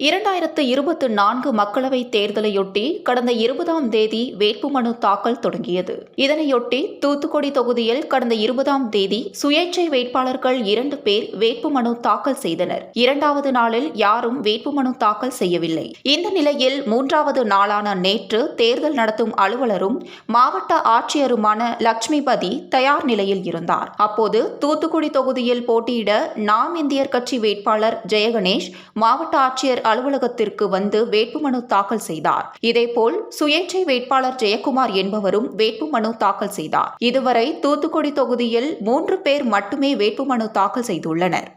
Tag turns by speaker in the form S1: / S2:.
S1: இரண்டாயிரத்து இருபத்து நான்கு மக்களவைத் தேர்தலையொட்டி கடந்த இருபதாம் தேதி வேட்புமனு தாக்கல் தொடங்கியது. இதனையொட்டி தூத்துக்குடி தொகுதியில் கடந்த இருபதாம் தேதி சுயேட்சை வேட்பாளர்கள் இரண்டு பேர் வேட்புமனு தாக்கல் செய்தனர். இரண்டாவது நாளில் யாரும் வேட்புமனு தாக்கல் செய்யவில்லை. இந்த நிலையில் மூன்றாவது நாளான நேற்று தேர்தல் நடத்தும் அலுவலரும் மாவட்ட ஆட்சியருமான லட்சுமிபதி தயார் நிலையில் இருந்தார். அப்போது தூத்துக்குடி தொகுதியில் போட்டியிட நாம் இந்தியர் கட்சி வேட்பாளர் ஜெயகணேஷ் மாவட்ட ஆட்சியர் அலுவலகத்திற்கு வந்து வேட்புமனு தாக்கல் செய்தார். இதேபோல் சுயேட்சை வேட்பாளர் ஜெயக்குமார் என்பவரும் வேட்புமனு தாக்கல் செய்தார். இதுவரை தூத்துக்குடி தொகுதியில் மூன்று பேர் மட்டுமே வேட்புமனு தாக்கல் செய்துள்ளனர்.